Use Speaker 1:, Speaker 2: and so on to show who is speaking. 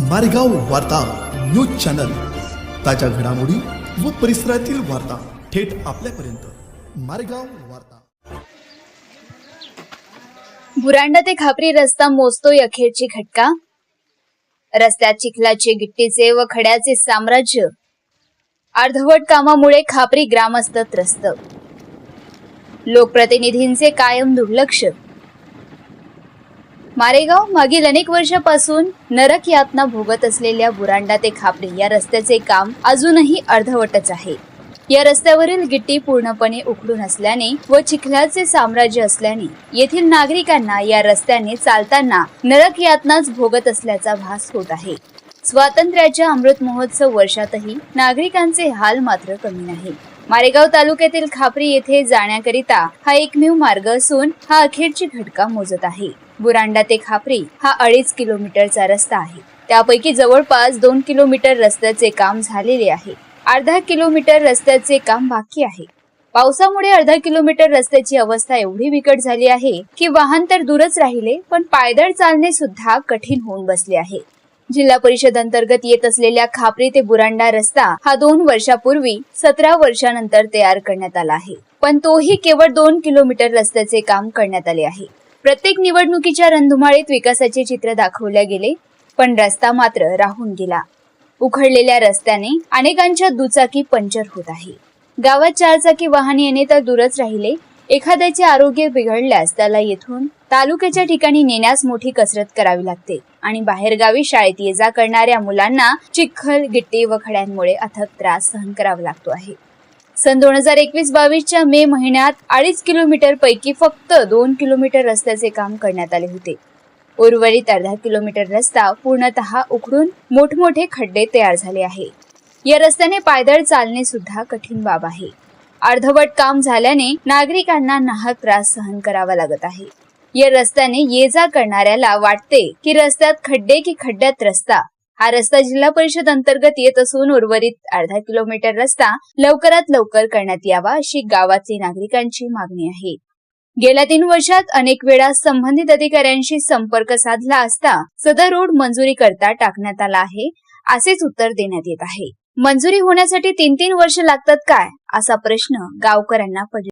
Speaker 1: मारेगाव वार्ता news channel. ताज्या घडामोडी व परिसरातील वार्ता थेट आपल्यापर्यंत. मारेगाव वार्ता.
Speaker 2: बुरांडा ते खापरी रस्ता मोजतोय अखेरची घटका. रस्त्यात चिखलाचे गिट्टीचे व खड्याचे साम्राज्य. अर्धवट कामामुळे खापरी ग्रामस्थ त्रस्त. लोकप्रतिनिधींचे कायम दुर्लक्ष. मारेगाव मागील अनेक वर्षापासून नरक यातना भोगत असलेल्या बुरांडा ते खापरी या रस्त्याचे काम अजूनही अर्धवटच आहे. या रस्त्यावरील गिट्टी पूर्णपणे उखडून असल्याने व चिखलाचे साम्राज्य असल्याने येथील नागरिकांना या रस्त्याने चालताना नरक यातनाच भोगत असल्याचा भास होत आहे. स्वातंत्र्याच्या अमृत महोत्सव वर्षातही नागरिकांचे हाल मात्र कमी नाही. मारेगाव तालुक्यातील खापरी येथे जाण्याकरिता हा एकमेव मार्ग असून हा अखेरची घटका मोजत आहे. बुरांडा ते खापरी हा अडीच किलोमीटरचा रस्ता आहे. त्यापैकी जवळपास दोन किलोमीटर रस्त्याचे काम झालेले आहे. अर्धा किलोमीटर रस्त्याचे काम बाकी आहे. पावसामुळे अर्धा किलोमीटर रस्त्याची अवस्था एवढी बिकट झाली आहे की वाहन तर दूरच राहिले पण पायदळ चालणे सुद्धा कठीण होऊन बसले आहे. जिल्हा परिषद अंतर्गत येत असलेल्या खापरी ते बुरांडा रस्ता हा दोन वर्षापूर्वी सतरा वर्षानंतर तयार करण्यात आला आहे. पण तोही केवळ दोन किलोमीटर रस्त्याचे काम करण्यात आले आहे. प्रत्येक निवडणुकीच्या रणधुमाळीत विकासाचे चित्र दाखवले गेले पण रस्ता मात्र राहून गेला. उखडलेल्या रस्त्याने अनेकांच्या दुचाकी पंचर होत आहे. गावात चारचाकी वाहन येणे तर दूरच राहिले. एखाद्याचे आरोग्य बिघडल्यास त्याला येथून तालुक्याच्या ठिकाणी नेण्यास मोठी कसरत करावी लागते आणि बाहेरगावी शाळेत ये जा करणाऱ्या मुलांना चिखल गिट्टी व खड्यांमुळे अथक त्रास सहन करावा लागतो आहे. सन दोन हजार एकवीस बावीसच्या मे महिन्यात अडीच किलोमीटर पैकी फक्त दोन किलोमीटर रस्त्याचे काम करण्यात आले होते. उर्वरित अर्धा किलोमीटर रस्ता पूर्णतः उखडून मोठमोठे खड्डे तयार झाले आहे. या रस्त्याने पायदळ चालणे सुद्धा कठीण बाब आहे. अर्धवट काम झाल्याने नागरिकांना नाहक त्रास सहन करावा लागत आहे. या रस्त्याने ये जा करणाऱ्याला वाटते की रस्त्यात खड्डे की खड्ड्यात रस्ता हा रस्ता जिल्हा परिषद अंतर्गत येत असून उर्वरित अर्धा किलोमीटर रस्ता लवकरात लवकर करण्यात यावा अशी गावातील नागरिकांची मागणी आहे. गेल्या तीन वर्षात अनेक वेळा संबंधित अधिकाऱ्यांशी संपर्क साधला असता सदर रोड मंजुरी करता टाकण्यात आला आहे असेच उत्तर देण्यात येत आहे. मंजुरी होण्यासाठी तीन तीन वर्ष लागतात काय असा प्रश्न गावकऱ्यांना पडला